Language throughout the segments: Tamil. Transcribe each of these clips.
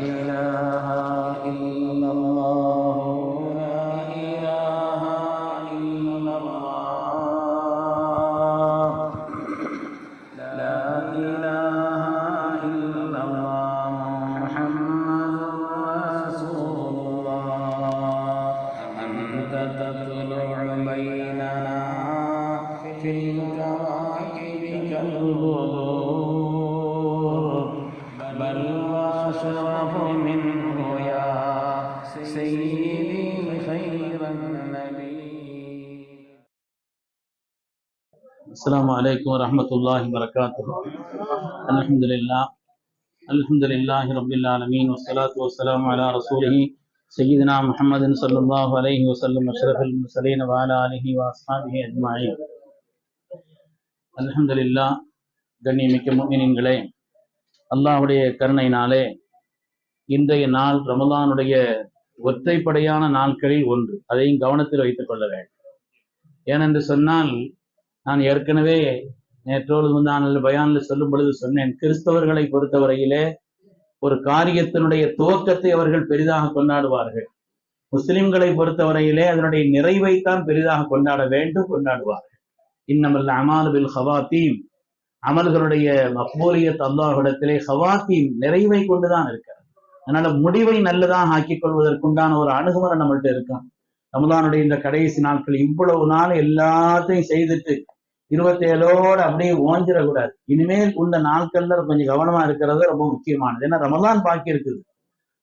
إله إلا الله السلام عليكم ورحمة الله وبركاته الحمد لله الحمد لله رب العالمين والصلاة والسلام على رسوله سيدنا محمد صلى الله عليه وسلم أشرف المرسلين وعلى آله وأصحابه أجمعين الحمد لله கண்ணியமிக்க முக்மினின்களே அல்லாஹ்வுடைய கருணையினாலே இன்றைய நாள் ரமலானுடைய ஒற்றைப்படையான நாட்களில் ஒன்று அதையும் கவனத்தில் வைத்துக் கொள்ள வேண்டும் ஏனென்று சொன்னால் நான் ஏற்கனவே நேற்றோடு முந்தான பயானில் சொல்லும் பொழுது சொன்னேன் கிறிஸ்தவர்களை பொறுத்தவரையிலே ஒரு காரியத்தினுடைய துவக்கத்தை அவர்கள் பெரிதாக கொண்டாடுவார்கள். முஸ்லிம்களை பொறுத்தவரையிலே அதனுடைய நிறைவைத்தான் பெரிதாக கொண்டாட வேண்டும் கொண்டாடுவார்கள். இன்னமல்ல அமால் பில் ஹவாத்தீம் அமல்களுடைய மக்பூலியத் அல்லாஹ்விடத்திலே ஹவாத்தீம் நிறைவை கொண்டுதான் இருக்கிறது. அதனால முடிவை நல்லதாக ஆக்கிக் கொள்வதற்குண்டான ஒரு அணுகுமுறை நம்மள்ட்ட இருக்கும் ரமதானுடைய இந்த கடைசி நாட்கள் இவ்வளவு நாள் எல்லாத்தையும் செய்துட்டு இருபத்தேழோட அப்படியே ஓஞ்சிடக்கூடாது இனிமேல் உள்ள நாட்கள்ல கொஞ்சம் கவனமா இருக்கிறது ரொம்ப முக்கியமானது. ஏன்னா ரமலான் பாக்கி இருக்குது.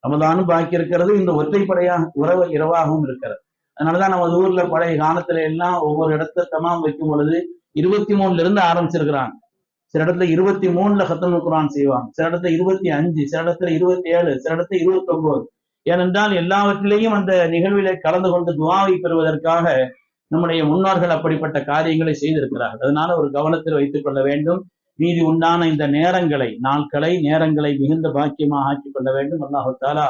ரமதானும் பாக்கி இருக்கிறது. இந்த ஒற்றைப்படையாக உறவு இரவாகவும் இருக்கிறது. அதனாலதான் நம்ம ஊர்ல பழைய காலத்துல எல்லாம் ஒவ்வொரு இடத்துல தமாம் வைக்கும் பொழுது இருபத்தி மூணுல இருந்து ஆரம்பிச்சிருக்கிறாங்க. சில இடத்துல இருபத்தி மூணுல ஹத்தம் குரான் செய்வாங்க. சில இடத்துல இருபத்தி அஞ்சு சில இடத்துல இருபத்தி ஏழு சில இடத்துல இருபத்தி ஒன்பது ஏனென்றால் எல்லாவற்றிலேயும் அந்த நிகழ்வில கலந்து கொண்டு துவாவை பெறுவதற்காக நம்முடைய முன்னோர்கள் அப்படிப்பட்ட காரியங்களை செய்திருக்கிறார்கள். அதனால ஒரு கவனத்தில் வைத்துக் கொள்ள வேண்டும். மீதி உண்டான இந்த நேரங்களை நாட்களை நேரங்களை மிகுந்த பாக்கியமாக ஆக்கிக் கொள்ள வேண்டும். அல்லாஹு தாலா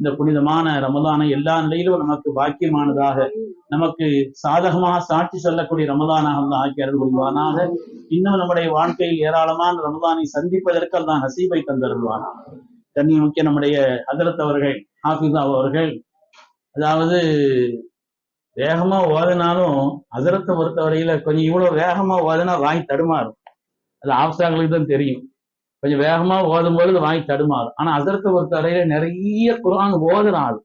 இந்த புனிதமான ரமதானை எல்லா நிலையிலும் நமக்கு பாக்கியமானதாக நமக்கு சாதகமாக சாட்சி சொல்லக்கூடிய ரமதானாக அல்லாஹ் ஆக்கி அருள் புரிவானாக. இன்னும் நம்முடைய வாழ்க்கையில் ஏராளமான ரமதானை சந்திப்பதற்கு அல்லாஹ் நசீபை தந்தருள்வானாக. தண்ணி முக்கிய நம்முடைய ஹதரத் அவர்கள் ஹாஃபிதா அவர்கள் அதாவது வேகமா ஓதினாலும் பொறுத்த பொறுத்தவரையில கொஞ்சம் இவ்வளவு வேகமா ஓதினா வாங்கி தடுமாறும். அது ஆப்சாங்களுக்கு தான் தெரியும். கொஞ்சம் வேகமா ஓதும் பொழுது வாங்கி தடுமாறும். ஆனா ஹசரத்தை பொறுத்தவரையில நிறைய குரான் ஓதுறான் அது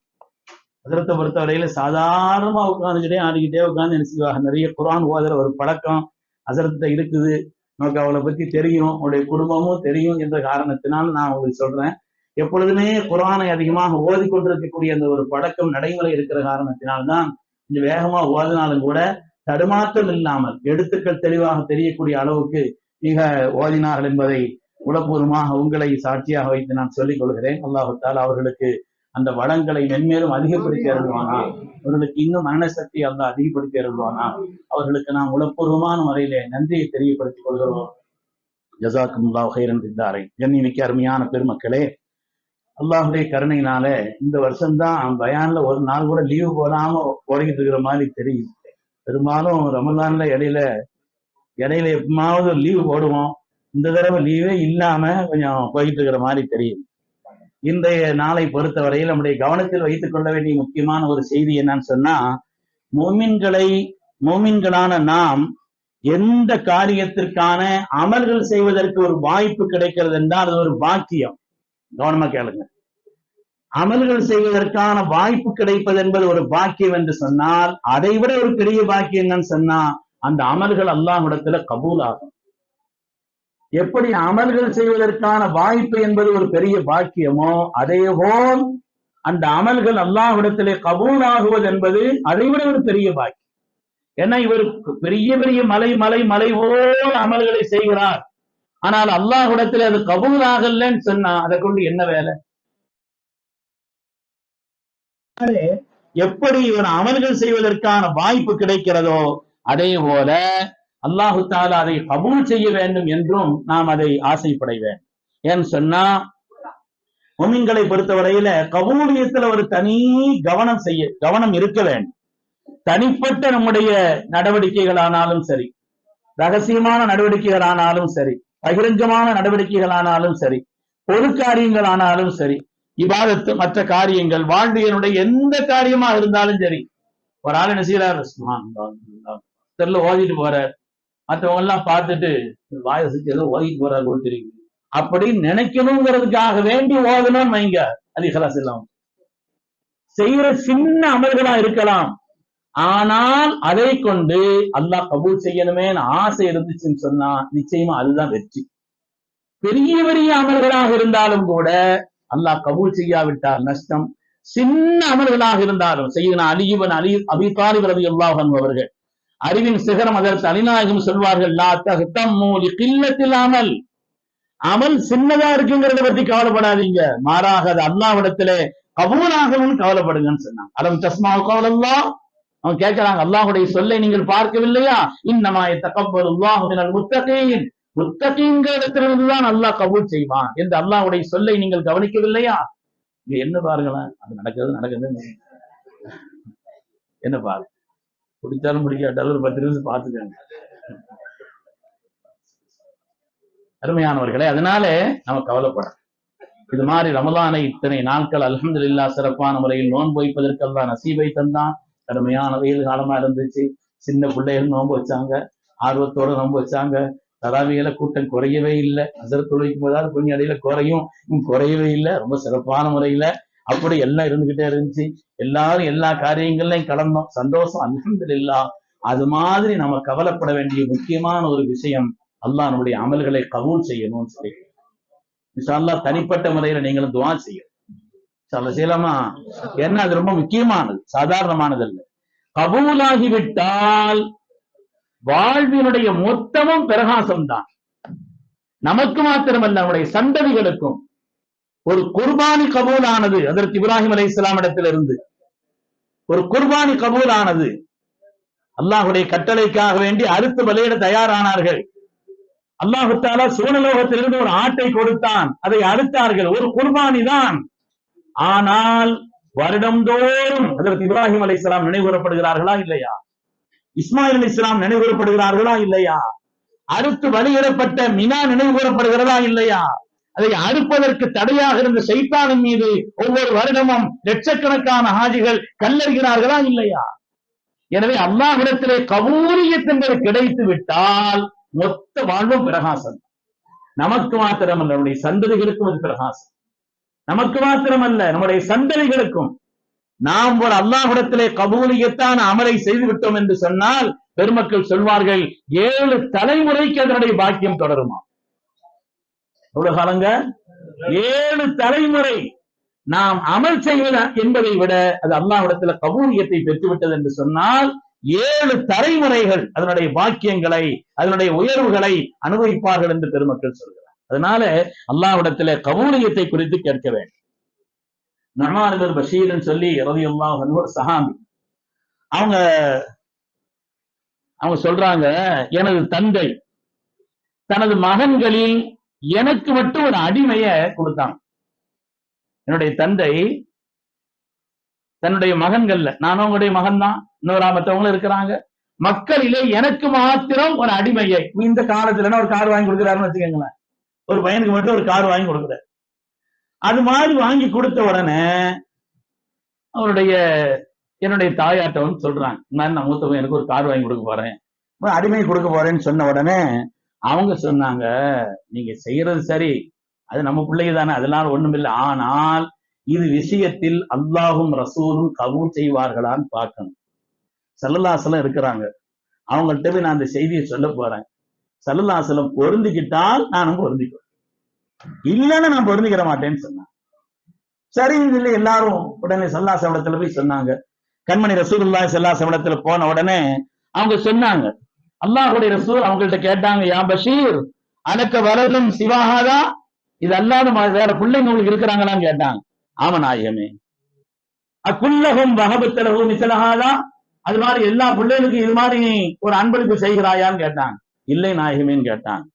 அதிரத்தை பொறுத்த பொறுத்தவரையில சாதாரணமா உட்காந்துக்கிட்டே ஆடிக்கிட்டே உட்காந்து என்ன செய்வாங்க? நிறைய குரான் ஓதுற ஒரு பழக்கம் அதிரத்தை இருக்குது. நமக்கு அவளை பத்தி தெரியும். அவளுடைய குடும்பமும் தெரியும் என்ற காரணத்தினால் நான் உங்களுக்கு சொல்றேன். எப்பொழுதுமே குரானை அதிகமாக ஓதிக்கொண்டிருக்கக்கூடிய அந்த ஒரு பழக்கம் நடைமுறை இருக்கிற காரணத்தினால்தான் கொஞ்சம் வேகமா ஓதினாலும் கூட தடுமாற்றம் இல்லாமல் எழுத்துக்கள் தெளிவாக தெரியக்கூடிய அளவுக்கு மிக ஓதினார்கள் என்பதை உளப்பூர்வமாக உங்களை சாட்சியாக வைத்து நான் சொல்லிக் கொள்கிறேன். அல்லாஹால் அவர்களுக்கு அந்த வளங்களை மென்மேலும் அதிகப்படுத்தி அருள்வானா. அவர்களுக்கு இன்னும் மனசக்தி அல்ல அதிகப்படுத்தி அருள்வானா. அவர்களுக்கு நாம் உளப்பூர்வமான முறையிலே நன்றியை தெரியப்படுத்திக் கொள்கிறோம். ஜசாக்கும் ஹைரன் இருந்தாரை ஜன்னி மிக்க அருமையான பெருமக்களே அல்லாஹுடைய கருணையினால இந்த வருஷம்தான் பயான்ல ஒரு நாள் கூட லீவு போடாம ஓடிக்கிட்டு இருக்கிற மாதிரி தெரியும். பெரும்பாலும் ரமதான்ல இடையில இடையில எப்பமாவது லீவு போடுவோம். இந்த தடவை லீவே இல்லாம கொஞ்சம் போயிட்டு இருக்கிற மாதிரி தெரியும். இன்றைய நாளை பொறுத்தவரையில் நம்முடைய கவனத்தில் வைத்துக் கொள்ள வேண்டிய முக்கியமான ஒரு செய்தி என்னன்னு சொன்னா மோமின்களை மோமின்களான நாம் எந்த காரியத்திற்கான அமல்கள் செய்வதற்கு ஒரு வாய்ப்பு கிடைக்கிறது என்றால் அது ஒரு பாக்கியம். கவனமா கேளுங்க. அமல்கள் செய்வதற்கான வாய்ப்பு கிடைப்பது என்பது ஒரு பாக்கியம் என்று சொன்னால் அதை விட ஒரு பெரிய பாக்கியம் என்னன்னு சொன்னா அந்த அமல்கள் அல்லாஹிடத்துல கபூல் ஆகும். எப்படி அமல்கள் செய்வதற்கான வாய்ப்பு என்பது ஒரு பெரிய பாக்கியமோ அதே போல் அந்த அமல்கள் அல்லாஹிடத்திலே கபூல் ஆகுவது என்பது அதை விட ஒரு பெரிய பாக்கியம். ஏன்னா இவர் பெரிய பெரிய மலை மலை மலை போல் அமல்களை செய்கிறார். ஆனால் அல்லாஹுடத்தில் அது கபூல் ஆகலன்னு சொன்னா அதை கொண்டு என்ன வேலை? எப்படி இவன் அமல்கள் செய்வதற்கான வாய்ப்பு கிடைக்கிறதோ அதே போல அல்லாஹு தாலா அதை கபூல் செய்ய வேண்டும் என்றும் நாம் அதை ஆசைப்பட வேண்டும் ஏன்னு சொன்னா முமின்களை பொறுத்தவரையில கபூலியத்துல ஒரு தனி கவனம் செய்ய கவனம் இருக்க வேண்டும். தனிப்பட்ட நம்முடைய நடவடிக்கைகள் ஆனாலும் சரி ரகசியமான நடவடிக்கைகள் ஆனாலும் சரி பகிரங்கமான நடவடிக்கைகள் ஆனாலும் சரி பொது காரியங்கள் ஆனாலும் சரி இபாதத்து மற்ற காரியங்கள் வாழ்வியனுடைய எந்த காரியமா இருந்தாலும் சரி ஒரு ஆள் என்ன செய்யறாரு தெருல ஓதிட்டு போறார். மற்றவங்க எல்லாம் பார்த்துட்டு வாயசுக்கு ஏதோ ஓதிட்டு போறாரு கொடுத்துருக்கு தெரியுது. அப்படி நினைக்கணுங்கிறதுக்காக வேண்டி ஓதணும்னு வைங்க அது இஹலாஸ் இல்லாம. செய்யற சின்ன அமல்களா இருக்கலாம். ஆனால் அதை கொண்டு அல்லாஹ் கபூல் செய்யணுமே ஆசை இருந்துச்சுன்னு சொன்னா நிச்சயமா அதுதான் வெற்றி. பெரிய பெரிய அமல்களாக இருந்தாலும் கூட அல்லாஹ் கபூல் செய்யாவிட்டால் நஷ்டம். சின்ன அமல்களாக இருந்தாலும் செய்யணும் அலியுவன் அலி அபிபாரி ரவி அல்லாஹன் அவர்கள் அறிவின் சிகரம் அதற்கு அலிநாயகம் சொல்வார்கள் லா தகுத்தம் மூலி கில்லத்தில் அமல். அமல் சின்னதா இருக்குங்கிறத பத்தி கவலைப்படாதீங்க. மாறாக அது அல்லாவிடத்திலே கபூலாகவும் கவலைப்படுங்கன்னு சொன்னாங்க. அலம் தஸ்மா கவலல்லா அவன் கேட்கிறாங்க அல்லாஹுடைய சொல்லை நீங்கள் பார்க்கவில்லையா? இன்னமாய தக்கப்பல் அல்லாஹுவினல் முத்தகீன். முத்தகீன்கிற இடத்திலிருந்து தான் அல்லாஹ் கபூல் செய்வான். என்று அல்லாஹுடைய சொல்லை நீங்கள் கவனிக்கவில்லையா? இங்க என்ன பாருங்களேன் அது நடக்கிறது நடக்குது என்ன பாரு பிடிச்சாலும் பிடிக்காட்டாலும் ஒரு பத்து நிமிஷம் பார்த்துக்கோங்க. அருமையானவர்களே அதனால நம்ம கவலைப்படும் இது மாதிரி ரமலானை இத்தனை நாட்கள் அல்ஹம்துலில்லா சிறப்பான முறையில் நோன்பு வைப்பதற்கெல்லாம் நசீபை தந்தான். கடுமையான வெயில் காலமா இருந்துச்சு. சின்ன பிள்ளைகள் நோன்பு வச்சாங்க. ஆர்வத்தோட நோன்பு வச்சாங்க. தராவியில கூட்டம் குறையவே இல்லை. அசர தொழிக்கும் போதாவது கொஞ்சம் அடையில குறையும். குறையவே இல்லை. ரொம்ப சிறப்பான முறையில அப்படி எல்லாம் இருந்துகிட்டே இருந்துச்சு. எல்லாரும் எல்லா காரியங்கள்லையும் கலந்தோம். சந்தோஷம் அல்ஹம்துலில்லா. அது மாதிரி நம்ம கவலைப்பட வேண்டிய முக்கியமான ஒரு விஷயம் அல்லாஹ் நம்முடைய அமல்களை கபூல் செய்யணும்னு சொல்லி. இன்ஷா தனிப்பட்ட முறையில நீங்களும் துவா செய்யணும். இன்ஷா அல்லாஹ் செய்யலாமா ஏன்னா அது ரொம்ப முக்கியமானது சாதாரணமானது அல்ல கபூலாகிவிட்டால் வாழ்வினுடைய மொத்தமும் பிரகாசம்தான். நமக்கு மாத்திரமல்ல நம்முடைய சந்ததிகளுக்கும். ஒரு குர்பானி கபூலானது அதற்கு இப்ராஹிம் அலி இஸ்லாம் இடத்திலிருந்து. ஒரு குர்பானி கபூலானது அல்லாஹுடைய கட்டளைக்காக வேண்டி அறுத்து பலியிட தயாரானார்கள். அல்லாஹு தாலா சூழலோகத்திலிருந்து ஒரு ஆட்டை கொடுத்தான் அதை அறுத்தார்கள். ஒரு குர்பானி தான். ஆனால் வருடந்தோறும் அதற்கு இப்ராஹிம் அலி இஸ்லாம் நினைவுறப்படுகிறார்களா இல்லையா? இஸ்மாயில் அலி இஸ்லாம் நினைவுறப்படுகிறார்களா இல்லையா? அறுத்து வழியிடப்பட்ட மினா நினைவுகூரப்படுகிறதா இல்லையா? அதை அறுப்பதற்கு தடையாக இருந்த சைத்தானின் மீது ஒவ்வொரு வருடமும் லட்சக்கணக்கான ஹாஜிகள் கல்லறிகிறார்களா இல்லையா? எனவே அல்லாஹிடத்திலே கபூலியத் என்பது கிடைத்து விட்டால் மொத்த வாழ்வும் பிரகாசம். நமக்கு மாத்திரம் நம்முடைய சந்ததிகளுக்கும் அது பிரகாசம். நமக்கு மாத்திரமல்ல நம்முடைய சந்ததிகளுக்கும். நாம் ஒரு அல்லாஹிடத்திலே கபூலியத்தான அமலை செய்து விட்டோம் என்று சொன்னால் பெருமக்கள் சொல்வார்கள் ஏழு தலைமுறைக்கு அதனுடைய பாக்கியம் தொடருமா? எவ்வளவு காலங்க? ஏழு தலைமுறை நாம் அமல் செய்வது என்பதை விட அது அல்லாஹ்விடத்துல கபூலியத்தை பெற்றுவிட்டது என்று சொன்னால் ஏழு தலைமுறைகள் அதனுடைய பாக்கியங்களை அதனுடைய உயர்வுகளை அனுபவிப்பார்கள் என்று பெருமக்கள் சொல்கிறார் அதனால அல்லாஹ்விடத்திலே கபூலியத்தை குறித்து கேட்க வேண்டும். நமான் பஷீர்னு சொல்லி ரவி அல்லாஹ் ஒரு அவங்க அவங்க சொல்றாங்க எனது தந்தை தனது மகன்களில் எனக்கு மட்டும் ஒரு அடிமைய கொடுத்தாங்க என்னுடைய தந்தை தன்னுடைய மகன்கள்ல நானும் உங்களுடைய மகன் தான் இன்னொரு மற்றவங்களும் இருக்கிறாங்க. மக்களிலே எனக்கு மாத்திரம் ஒரு அடிமையை. இந்த காலத்துல ஒரு கார் வாங்கி கொடுக்குறாருன்னு வச்சுக்கோங்களேன். ஒரு பையனுக்கு மட்டும் ஒரு கார் வாங்கி கொடுக்குறாரு. அது மாதிரி வாங்கி கொடுத்த உடனே அவருடைய என்னுடைய தாயாட்ட வந்து சொல்றாங்க நான் நான் மூத்தவன் எனக்கு ஒரு கார் வாங்கி கொடுக்க போறேன். அடிமை கொடுக்க போறேன்னு சொன்ன உடனே அவங்க சொன்னாங்க நீங்க செய்யறது சரி. அது நம்ம பிள்ளைங்க தானே அதனால ஒண்ணும் இல்லை. ஆனால் இது விஷயத்தில் அல்லாஹும் ரசூலும் கபூல் செய்வார்களான்னு பார்க்கணும். சல்லல்லாசலம் இருக்கிறாங்க. அவங்கள்ட்ட போய் நான் அந்த செய்தியை சொல்ல போறேன். சல்லுல்லாசலம் பொருந்திக்கிட்டால் நானும் பொருந்திக்கிறேன் இல்லைன்னு நான் பொருந்திக்கிற மாட்டேன்னு சொன்னாங்க. சரி இல்லை எல்லாரும் உடனே சல்லாசவடத்துல போய் சொன்னாங்க. கண்மணி ரசூல்லா சல்லாசவடத்துல போன உடனே அவங்க சொன்னாங்க. அல்லாஹுடைய ரசூல் அவங்கள்ட்ட கேட்டாங்க யா பஷீர் அனக்க வரதும் சிவாகாதா இது அல்லாத வேற பிள்ளைங்க உங்களுக்கு இருக்கிறாங்களான்னு கேட்டாங்க. ஆமா நாயகமே. அக்குல்லகும் வகபத்தலகும் மிசலகாதா அது மாதிரி எல்லா பிள்ளைகளுக்கும் இது மாதிரி ஒரு அன்பளிப்பு செய்கிறாயான்னு கேட்டாங்க. இல்லை நாயகமேன்னு கேட்டாங்க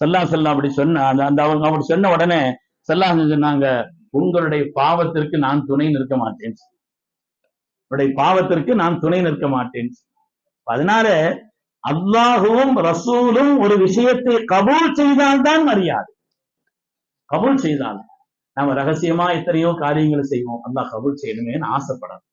செல்லா செல்லா அப்படி சொன்ன அந்த அந்த அவங்க அப்படி சொன்ன உடனே செல்லா சொன்னாங்க உங்களுடைய பாவத்திற்கு நான் துணை நிற்க மாட்டேன். உங்களுடைய பாவத்திற்கு நான் துணை நிற்க மாட்டேன். அதனால அல்லாஹுவும் ரசூலும் ஒரு விஷயத்தை கபூல் செய்தால்தான் மரியாதை. கபூல் செய்தால். நாம ரகசியமா எத்தனையோ காரியங்களை செய்வோம். அல்லாஹ் கபூல் செய்யணுமேன்னு ஆசைப்படாது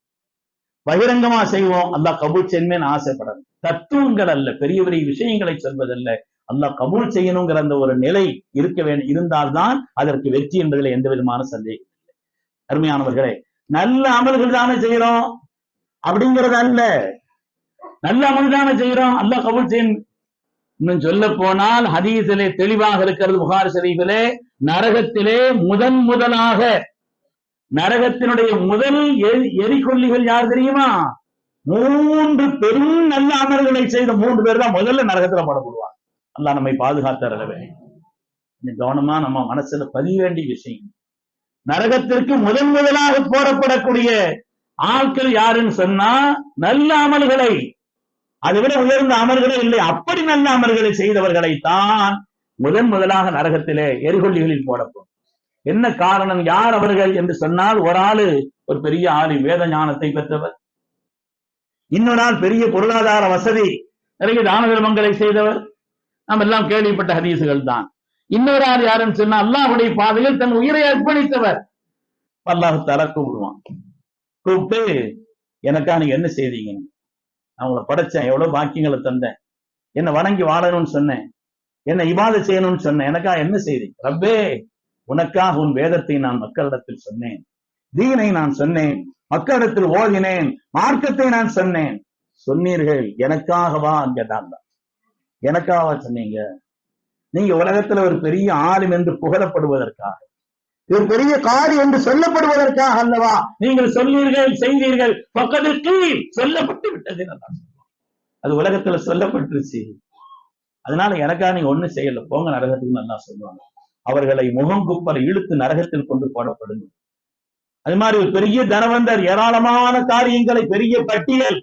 பகிரங்கமா செய்வோம். அல்லாஹ் கபூல் செய்யணும்னு ஆசைப்படணும் தத்துவங்கள் அல்ல பெரிய பெரிய விஷயங்களை சொல்வதல்ல. அல்லாஹ் கபூல் செய்யணுங்கிற அந்த ஒரு நிலை இருக்க வேண்டும் இருந்தால்தான் அதற்கு வெற்றி என்பதில் எந்த விதமான சந்தேகம் இல்லை. அருமையானவர்களே நல்ல அமல்கள் தானே செய்யறோம். அப்படிங்கிறது அல்ல. நல்ல அமல் தானே செய்யறோம். அல்லாஹ் கபூல் செய்யணும் இன்னும் சொல்ல போனால் ஹதீஸிலே தெளிவாக இருக்கிறது புகார் ஷரீஃபிலே நரகத்திலே முதன் முதலாக நரகத்தினுடைய முதல் எரி எரிகொல்லிகள் யார் தெரியுமா? மூன்று பெரும் நல்ல அமல்களை செய்த மூன்று பேர் தான் முதல்ல நரகத்துல போடப்படுவாங்க அல்ல நம்மை பாதுகாத்தரவே கவனமா நம்ம மனசுல பதிய வேண்டிய விஷயம். நரகத்திற்கு முதன் முதலாக போடப்படக்கூடிய ஆட்கள் யாருன்னு சொன்னா நல்ல அமல்களை அதை விட உயர்ந்த அமல்களே இல்லை. அப்படி நல்ல அமல்களை செய்தவர்களைத்தான் முதன் முதலாக நரகத்திலே எரிகொல்லிகளில் போடப்படும். என்ன காரணம்? யார் அவர்கள்? என்று சொன்னால் ஒரு ஆளு ஒரு பெரிய ஆளு வேத ஞானத்தை பெற்றவர். இன்னொரு ஆள் பெரிய பொருளாதார வசதி நிறைய தான தர்மங்களை செய்தவர். நாம் எல்லாம் கேள்விப்பட்ட ஹதீசுகள் தான். இன்னொரு ஆள் யாருன்னு சொன்னா அல்லாஹுடைய பாதையில் தன் உயிரை அர்ப்பணித்தவர். அல்லாஹு தர கூப்பிடுவான். கூப்பிட்டு எனக்கா நீங்க என்ன செய்தீங்க? நான் உங்களை படைச்சேன். எவ்வளவு பாக்கியங்களை தந்தேன். என்ன வணங்கி வாழணும்னு சொன்னேன். என்ன இபாத செய்யணும்னு சொன்னேன். எனக்கா என்ன செய்தி ரப்பே உனக்காக உன் வேதத்தை நான் மக்களிடத்தில் சொன்னேன். தீனை நான் சொன்னேன் மக்களிடத்தில் ஓதினேன் மார்க்கத்தை நான் சொன்னேன். சொன்னீர்கள் எனக்காகவா? கேட்டாங்க எனக்காகவா சொன்னீங்க. நீங்க உலகத்துல ஒரு பெரிய ஆளும் என்று புகழப்படுவதற்காக ஒரு பெரிய காரி என்று சொல்லப்படுவதற்காக அல்லவா? நீங்கள் சொன்னீர்கள் செய்தீர்கள். பக்கத்திற்கு சொல்லப்பட்டு விட்டது அது உலகத்துல சொல்லப்பட்டுருச்சு. அதனால எனக்கா நீங்க ஒண்ணு செய்யல. போங்க நரகத்துக்கு நல்லா சொல்லுவாங்க. அவர்களை முகம் இழுத்து நரகத்தில் கொண்டு போடப்படுங்க அது மாதிரி ஒரு பெரிய தனவந்தர் ஏராளமான காரியங்களை பெரிய பட்டியல்.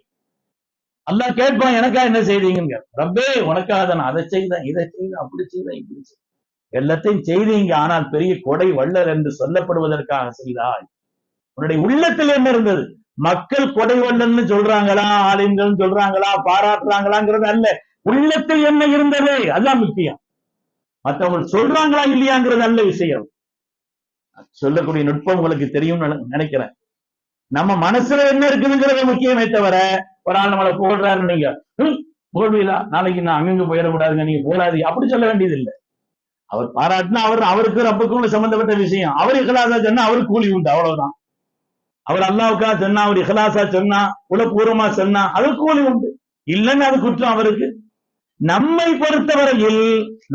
அல்லாஹ் கேட்பான் எனக்கா என்ன செய்தீங்க ரப்பே உனக்காக நான் அதை செய்தேன் இதை செய்தேன் அப்படி செய்தேன் இப்படி செய்தேன். எல்லாத்தையும் செய்தீங்க ஆனால் பெரிய கொடை வள்ளல் என்று சொல்லப்படுவதற்காக செய்தாய். உன்னுடைய உள்ளத்தில் என்ன இருந்தது? மக்கள் கொடை வள்ளல்னு சொல்றாங்களா ஆலிம்கள் சொல்றாங்களா பாராட்டுறாங்களாங்கிறது அல்ல. உள்ளத்தில் என்ன இருந்தது? அதுதான் முக்கியம். மற்றவங்க சொல்றாங்களா இல்லையாங்கிறது நல்ல விஷயம். சொல்லக்கூடிய நுட்பம் உங்களுக்கு தெரியும் நினைக்கிறேன். நம்ம மனசுல என்ன இருக்குதுங்கிறது முக்கியமே தவிர ஒரு ஆள் நம்மளை புகழ்றாரு நீங்க "ஹம், புகழ்வீலா நாளைக்கு நான் அங்கங்க போயிடக்கூடாதுங்க நீங்க போடாதீங்க அப்படி சொல்ல வேண்டியது இல்லை அவர் பாராட்டினா அவர் அவருக்கு ரப்புக்கும் சம்பந்தப்பட்ட விஷயம். அவர் இகலாசா சொன்னா அவருக்கு கூலி உண்டு அவ்வளவுதான். அவர் அல்லாவுக்கா சொன்னா அவர் இகலாசா சொன்னா உலப்பூர்வமா சொன்னா அவருக்கு கூலி உண்டு. இல்லைன்னு அது குற்றம் அவருக்கு. நம்மை பொறுத்தவரையில்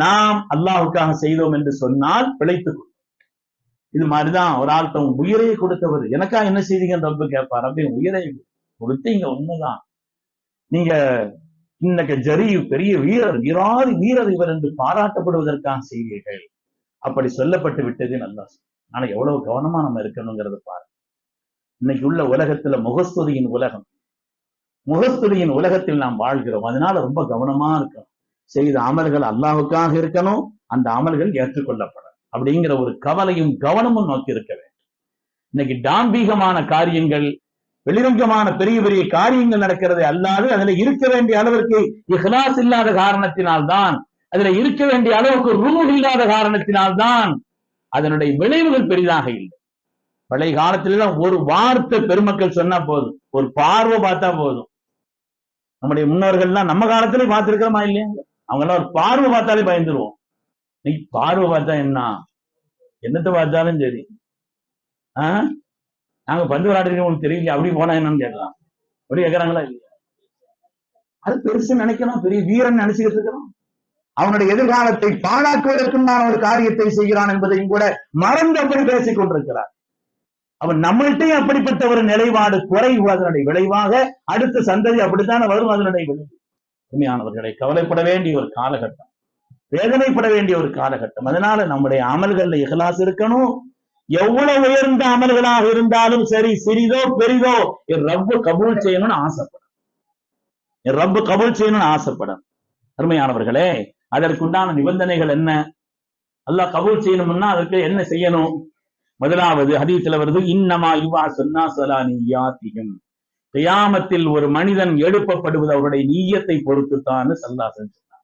நாம் அல்லாஹ்வுக்காக செய்தோம் என்று சொன்னால் பிழைத்துக் இது மாதிரிதான் ஒரு ஆள் தன் உயிரை கொடுத்தவர். எனக்கா என்ன செய்தீங்க ரப்பு கேட்பார். அப்படி உயிரை கொடுத்தீங்க உண்மைதான் நீங்க இன்னைக்கு ஜரி பெரிய வீரர் வீராதி வீரர் இவர் என்று பாராட்டப்படுவதற்காக செய்தீர்கள். அப்படி சொல்லப்பட்டு விட்டது நல்லா ஆனா எவ்வளவு கவனமா நம்ம இருக்கணுங்கிறது பாரு இன்னைக்கு உள்ள உலகத்துல முகஸ்துதியின் உலகம் முகஸ்துதியின் உலகத்தில் நாம் வாழ்கிறோம். அதனால ரொம்ப கவனமா இருக்கணும். செய்த அமல்கள் அல்லாவுக்காக இருக்கணும். அந்த அமல்கள் ஏற்றுக்கொள்ளப்படும் அப்படிங்கிற ஒரு கவலையும் கவனமும் நோக்கி இருக்க வேண்டும். இன்னைக்கு டாம்பீகமான காரியங்கள் வெளிரங்கமான பெரிய பெரிய காரியங்கள் நடக்கிறது அல்லாது அதுல இருக்க வேண்டிய அளவிற்கு இஹ்லாஸ் இல்லாத காரணத்தினால்தான் அதுல இருக்க வேண்டிய அளவுக்கு ரூ இல்லாத காரணத்தினால்தான் அதனுடைய விளைவுகள் பெரிதாக இல்லை. பழைய காலத்திலாம் ஒரு வார்த்தை பெருமக்கள் சொன்னா போதும். ஒரு பார்வை பார்த்தா போதும். நம்முடைய முன்னோர்கள்லாம் நம்ம காலத்திலே பார்த்திருக்கிறோமா இல்லையா? அவங்க எல்லாம் ஒரு பார்வை பார்த்தாலே பயந்துருவோம். நீ பார்வை பார்த்தா என்ன? என்னத்தை பார்த்தாலும் சரி. ஆஹ் நாங்க பந்து விளையாடுறீங்க உங்களுக்கு தெரியல அப்படி போனா என்னன்னு கேட்கலாம். அப்படி கேட்கறாங்களா இல்லையா? அது பெருசு நினைக்கணும் பெரிய வீரன் நினைச்சுக்கிட்டு இருக்கிறோம் அவனுடைய எதிர்காலத்தை பாழாக்குவதற்குண்டான ஒரு காரியத்தை செய்கிறான் என்பதையும் கூட மறந்து அப்படி பேசிக் கொண்டிருக்கிறார். அவன் நம்மள்கிட்டையும் அப்படிப்பட்ட ஒரு நிலைப்பாடு குறைவு அதனுடைய விளைவாக அடுத்த சந்ததி அப்படித்தானே வரும் அதனுடைய விளைவு. உண்மையானவர்களை கவலைப்பட வேண்டிய ஒரு காலகட்டம். வேதனைப்பட வேண்டிய ஒரு காலகட்டம். அதனால நம்முடைய அமல்கள்ல இகலாசு இருக்கணும். எவ்வளவு உயர்ந்த அமல்களாக இருந்தாலும் சரி சிறிதோ பெரிதோ என் ரப்பு கபூல் செய்யணும்னு ஆசைப்படும். என் ரப்பு கபூல் செய்யணும்னு ஆசைப்படும். அருமையானவர்களே அதற்குண்டான நிபந்தனைகள் என்ன? அல்லாஹ் கபூல் செய்யணும்னா அதற்கு என்ன செய்யணும்? முதலாவது ஹதீஸ்ல வருது இன்னமா யுவா சொன்னா சலா நீயாத்திகம் கியாமத்தில் ஒரு மனிதன் எழுப்பப்படுவது அவருடைய நீயத்தை பொறுத்துத்தான்னு சல்லாசன் சொன்னார்.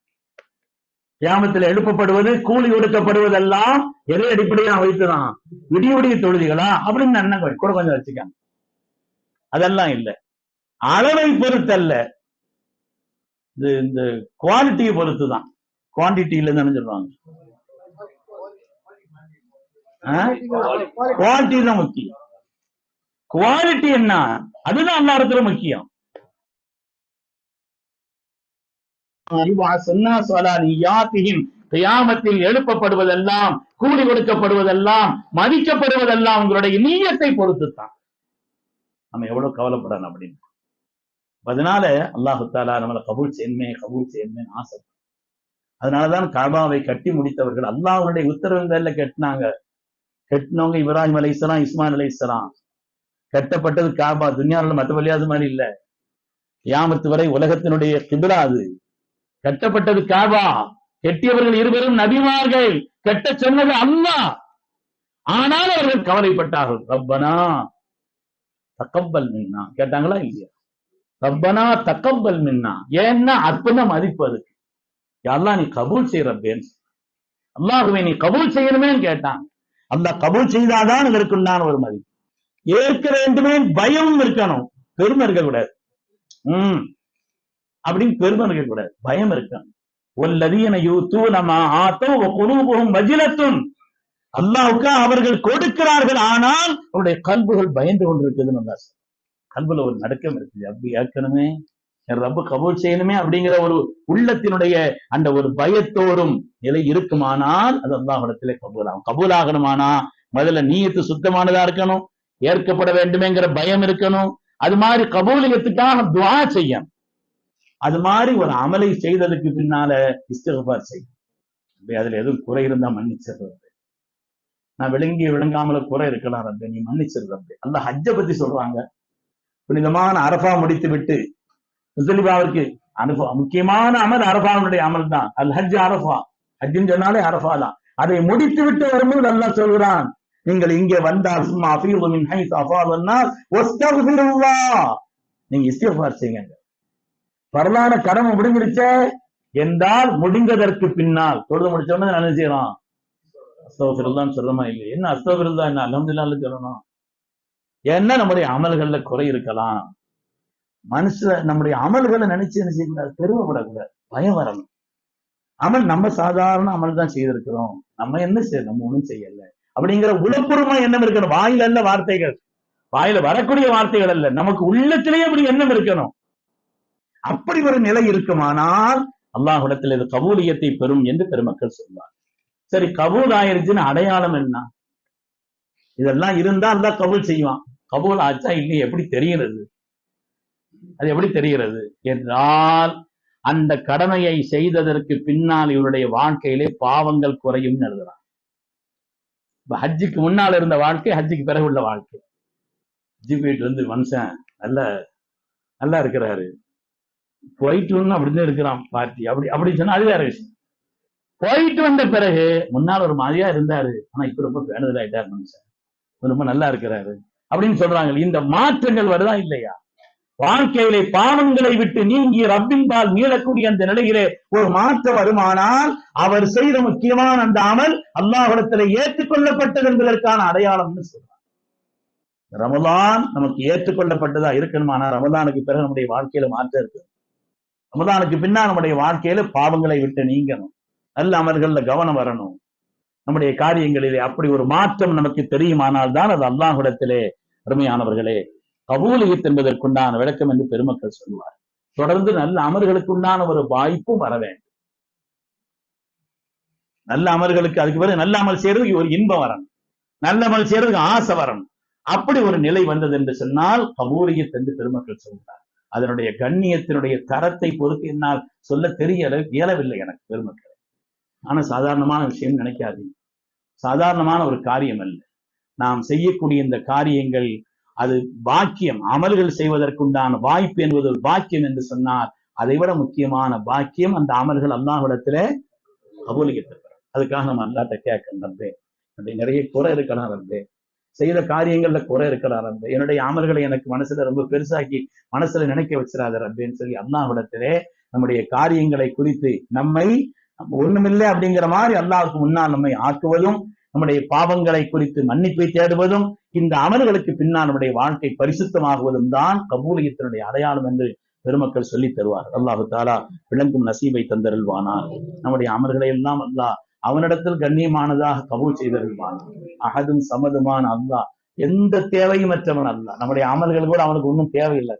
கியாமத்தில் எழுப்பப்படுவது கூலி கொடுக்கப்படுவதெல்லாம் எதை அடிப்படையா வைத்துதான்? விடிய விடிய தொழுதிகளா அப்படின்னு எண்ணம் கூட கொஞ்சம் வச்சுக்காங்க. அதெல்லாம் இல்லை. அளவை பொறுத்தல்ல. இது இந்த குவாலிட்டியை பொறுத்து தான் குவான்டிட்டியில தானே சொல்லுவாங்க. குவாலிட்டி தான் முக்கியம். குவாலிட்டி என்ன? அதுதான் எல்லா இடத்துல முக்கியம். கியாமத்தில் எழுப்பப்படுவதெல்லாம் கூலி கொடுக்கப்படுவதெல்லாம் மதிக்கப்படுவதெல்லாம் உங்களுடைய நீயத்தை பொறுத்துத்தான். நம்ம எவ்வளவு கவலைப்படணும் அப்படின்னு. அதனால அல்லாஹு தாலா நம்மளை கபூல் செய்யணுமே கபூல் செய்யணுமேன்னு ஆசை அதனாலதான் காபாவை கட்டி முடித்தவர்கள் அல்லாஹ்வுடைய உத்தரவுகள்ல கட்டினாங்க. கட்டினவங்க இப்ராஹிம் அலை இஸ்லாம் இஸ்மான் அலை இஸ்லாம் கட்டப்பட்டது காபா துன்யாவில் மற்ற வழியாது மாதிரி இல்ல. யாமத்து வரை உலகத்தினுடைய கிபிலா அது. கட்டப்பட்டது காபா. கெட்டியவர்கள் இருவரும் நபிமார்கள். கட்ட சொன்னது அம்மா ஆனால் அவர்கள் கவலைப்பட்டார்கள். ரப்பனா தக்கம்பல் மின்னா. கேட்டாங்களா இல்லையா? ரப்பனா தக்கம்பல் மின்னா. ஏன்னா அற்புதம் மதிப்பு அதுக்கு. எல்லாம் நீ கபூல் செய்ய ரப்பேன் அல்லாஹுவே நீ கபூல் செய்யணுமேன்னு கேட்டான் அந்த கபூல் செய்தாதான் இதற்குண்டான ஒரு மதிப்பு. ஏற்க வேண்டுமே பயமும் இருக்கணும். பெருமை இருக்கக்கூடாது. உம். அப்படின்னு பெருமை இருக்கக்கூடாது. பயம் இருக்கணும். ஒல்லதீன யூத்தூன நம்ம ஆத்தோ குலூபுஹும் வஜிலத்தும். அல்லாவுக்கு அவர்கள் கொடுக்கிறார்கள். ஆனால் அவருடைய கல்புகள் பயந்து கொண்டிருக்குதுன்னு நல்லா கல்புல ஒரு நடுக்கம் இருக்குது அப்படி ஏற்கனவே ரப்பு கபூல் செய்யணுமே அப்படிங்கிற ஒரு உள்ளத்தினுடைய அந்த ஒரு பயத்தோடும் நிலை இருக்குமானால் அது அல்லாஹ்விடத்திலே கபூல் ஆகும் கபூல் ஆகணுமானா முதல்ல நீயத்து சுத்தமானதா இருக்கணும்? ஏற்கப்பட வேண்டுமேங்கிற பயம் இருக்கணும்? அது மாதிரி கபூலியத்துக்காக துவா செய்யணும். அது மாதிரி ஒரு அமலை செய்ததுக்கு பின்னால இஸ்திகபார் செய்யும் அதுல எதுவும் குறை இருந்தா மன்னிச்சிடுறது நான் விளங்கி விளங்காமல குறை இருக்கலாம் ரப்பே. நீ மன்னிச்சிடுறது அல்ல ஹஜ்ஜை பத்தி சொல்றாங்க. புனிதமான அரபா முடித்து விட்டு முசலிபாவிற்கு அனுபவ முக்கியமான அமல் அரபாவுடைய அமல் தான். அல் ஹஜ் அரபா. ஹஜ்ஜின்னு சொன்னாலே அரபா தான். அதை முடித்து விட்டு வரும்போது அல்லாஹ் சொல்கிறான் நீங்கள் இங்கே வந்தால் சும்மா அஃபீது மின் ஹைஸ் அஃபாதன்னாஸ் வஸ்தக்ஃபிருல்லாஹ் நீங்க இஸ்திக்ஃபார் செய்யுங்க. வரலாறு கடமை முடிஞ்சிருச்சே என்றால் முடிந்ததற்கு பின்னால். தொழுது முடிச்ச உடனே என்ன செய்யலாம்? அஸ்தோபிருந்தான் சொல்லமா இல்லை என்ன அஸ்தோபிருந்தா என்ன? அலமதுல்லான்னு சொல்லணும். ஏன்னா நம்முடைய அமல்கள்ல குறை இருக்கலாம்? மனுஷ நம்முடைய அமல்களை நினைச்சு என்ன செய்யக்கூடாது? பெருமைப்படக்கூடாது. பயம் வரணும். அமல் நம்ம சாதாரண அமல் தான் செய்திருக்கிறோம். நம்ம என்ன செய்ய நம்ம ஒண்ணும் செய்யல. அப்படிங்கிற உளப்பூர்வமா எண்ணம் இருக்கணும். வாயில அல்ல வார்த்தைகள். வாயில வரக்கூடிய வார்த்தைகள் அல்ல. நமக்கு உள்ளத்திலேயே அப்படி எண்ணம் இருக்கணும். அப்படி ஒரு நிலை இருக்குமானால் அல்லாஹிடத்தில் இது கபூலியத்தை பெறும் என்று பெருமக்கள் சொல்வார் சரி கபூல் ஆயிருச்சுன்னு அடையாளம் என்ன? இதெல்லாம் இருந்தா அந்த கபூல் செய்வான். கபூல் ஆச்சா இல்லையே? எப்படி தெரிகிறது? அது எப்படி தெரிகிறது? என்றால் அந்த கடமையை செய்ததற்கு பின்னால் இவருடைய வாழ்க்கையிலே பாவங்கள் குறையும் எழுதுறான். இப்ப ஹஜ்ஜுக்கு முன்னால் இருந்த வாழ்க்கை ஹஜ்ஜுக்கு பிறகு உள்ள வாழ்க்கை. ஹஜ்ஜி போயிட்டு வந்து மனுஷன் நல்ல நல்லா இருக்கிறாரு. போயிட்டு வந்து அப்படிதான் இருக்கிறான் பார்ட்டி அப்படி அப்படி சொன்னா அது வேற விஷயம். போயிட்டு வந்த பிறகு முன்னால் ஒரு மாதிரியா இருந்தாரு. ஆனா இப்ப ரொம்ப பேணுதல் ஆயிட்டாரு மனுஷன். ரொம்ப நல்லா இருக்கிறாரு. அப்படின்னு சொல்றாங்க. இந்த மாற்றங்கள் வருதா இல்லையா? வாழ்க்கையிலே பாவங்களை விட்டு நீங்கி ரப்பின்பால் மீளக்கூடிய அந்த நிலையிலே ஒரு மாற்றம் வருமானால் அவர் செய்த முக்கியமான அந்த அமல் அல்லாஹிடத்திலே ஏற்றுக்கொள்ளப்பட்டது என்பதற்கான அடையாளம்னு சொல்றாங்க ரமலான் நமக்கு ஏற்றுக்கொள்ளப்பட்டதா இருக்கணுமானா ரமலானுக்கு பிறகு நம்முடைய வாழ்க்கையில மாற்றம் இருக்கு. ரமலானுக்கு பின்னா நம்முடைய வாழ்க்கையில பாவங்களை விட்டு நீங்கணும். நல்ல அமல்கள்ல கவனம் வரணும். நம்முடைய காரியங்களிலே அப்படி ஒரு மாற்றம் நமக்கு தெரியுமானால் தான் அது அல்லாஹிடத்திலே அருமையானவர்களே கபூலியத் என்பதற்குண்டான விளக்கம் என்று பெருமக்கள் சொல்வார் தொடர்ந்து நல்ல அமர்களுக்குண்டான ஒரு வாய்ப்பும் வர வேண்டும். நல்ல அமர்களுக்கு அதுக்கு பிறகு நல்ல அமல் செய்யறதுக்கு ஒரு இன்பம் வரணும். நல்ல அமல் செய்யறதுக்கு ஆசை வரணும். அப்படி ஒரு நிலை வந்தது என்று சொன்னால் கபூலியத் என்று பெருமக்கள் சொல்கிறார் அதனுடைய கண்ணியத்தினுடைய தரத்தை பொறுத்து என்னால் சொல்ல தெரிய இயலவில்லை எனக்கு பெருமக்கள். ஆனா சாதாரணமான விஷயம் நினைக்காதீங்க. சாதாரணமான ஒரு காரியம் அல்ல. நாம் செய்யக்கூடிய இந்த காரியங்கள் அது பாக்கியம். அமல்கள் செய்வதற்குண்டான வாய்ப்பு என்பது ஒரு பாக்கியம் என்று சொன்னார் அதை விட முக்கியமான பாக்கியம் அந்த அமல்கள் அல்லாஹிடத்துல கபூலிக்கத்திருக்கிறார் அதுக்காக நம்ம அல்லாட்ட கேட்கணும் ரப்பே. அப்படி நிறைய குறை இருக்கலாம் ரப்பே. செய்த காரியங்கள்ல குறை இருக்கலாம் ரப்பே. என்னுடைய அமல்களை எனக்கு மனசுல ரொம்ப பெருசாக்கி மனசுல நினைக்க வச்சிடாத ரப்பேன்னு சொல்லி அல்லாஹிடத்திலே நம்முடைய காரியங்களை குறித்து நம்மை ஒண்ணுமில்லை அப்படிங்கிற மாதிரி அல்லாவுக்கு முன்னால் நம்மை ஆக்குவதும் நம்முடைய பாவங்களை குறித்து மன்னிப்பை தேடுவதும் இந்த அமல்களுக்கு பின்னால் நம்முடைய வாழ்க்கை பரிசுத்தமாகுவதும் தான் கபூலியத்தினுடைய அடையாளம் என்று பெருமக்கள் சொல்லி தருவார். அல்லாஹு தாலா விளங்கும் நசீபை தந்தருள்வானார். நம்முடைய அமல்களை எல்லாம் அல்லாஹ் அவனிடத்தில் கண்ணியமானதாக கபூல் செய்தருள்வான். அகதும் சமதுமான அல்லாஹ். எந்த தேவையும் அற்றவன் அல்ல நம்முடைய அமல்கள் கூட அவனுக்கு ஒன்றும் தேவையில்லை.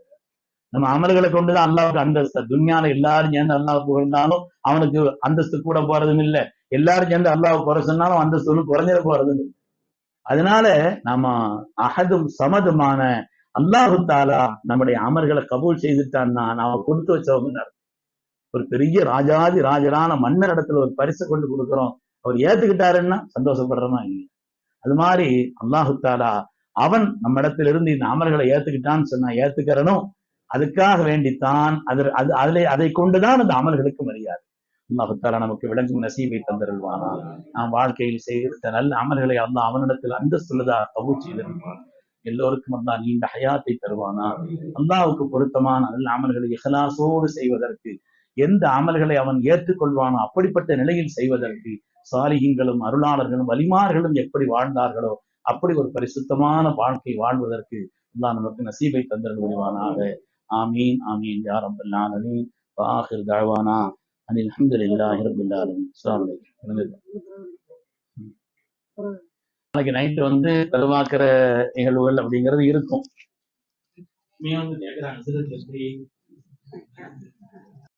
நம்ம அமல்களை கொண்டுதான் அல்லாவுக்கு அந்தஸ்து. துன்யால எல்லாரும் சேர்ந்து அல்லாஹ் புகழ்ந்தாலும் அவனுக்கு அந்தஸ்து கூட போறதும் இல்லை. எல்லாரும் சேர்ந்து அல்லாஹ் குறை சொன்னாலும் அந்த ஒன்றும் குறைஞ்சிட போறதும் அதனால நாம அகதும் சமதுமான அல்லாஹு தாலா நம்முடைய அமர்களை கபூல் செய்துட்டான்னா நாம கொடுத்து வச்சவங்க ஒரு பெரிய ராஜாதி ராஜரான மன்னர் இடத்துல ஒரு பரிசு கொண்டு கொடுக்குறோம். அவர் ஏத்துக்கிட்டாருன்னா சந்தோஷப்படுறோமா இல்லையா? அது மாதிரி அல்லாஹு தாலா அவன் நம்ம இடத்துல இருந்து இந்த அமர்களை ஏத்துக்கிட்டான்னு சொன்னா ஏத்துக்கிறனும் அதுக்காக வேண்டித்தான் அது அது அதிலே அதை கொண்டுதான் அந்த அமல்களுக்கு மரியாதை. அல்லாஹு நமக்கு விளங்கும் நசீபை தந்தருள்வானா? நாம் வாழ்க்கையில் செய்த நல்ல அமல்களை அல்லாஹ் அவனிடத்தில் அந்த கபூல் செய்திருப்பான். எல்லோருக்கும் அல்லா நீண்ட ஹயாத்தை தருவானா? அல்லாவுக்கு பொருத்தமான நல்ல அமல்களை இஹலாசோடு செய்வதற்கு எந்த அமல்களை அவன் ஏற்றுக்கொள்வானோ அப்படிப்பட்ட நிலையில் செய்வதற்கு சாலிகங்களும் அருளாளர்களும் வலிமார்களும் எப்படி வாழ்ந்தார்களோ அப்படி ஒரு பரிசுத்தமான வாழ்க்கை வாழ்வதற்கு அல்லாஹ் நமக்கு நசீபை தந்திருவானாக ஆமீன் ஆமீன் யா ரப்பல் வாஹிர் அனில் அல்ஹம்துலில்லாஹி ரப்பில் ஆலமீன் அஸ்ஸலாமு அலைக்கும். நாளைக்கு நைட்டு வந்து பெருமாக்கிற நிகழ்வுகள் அப்படிங்கிறது இருக்கும்.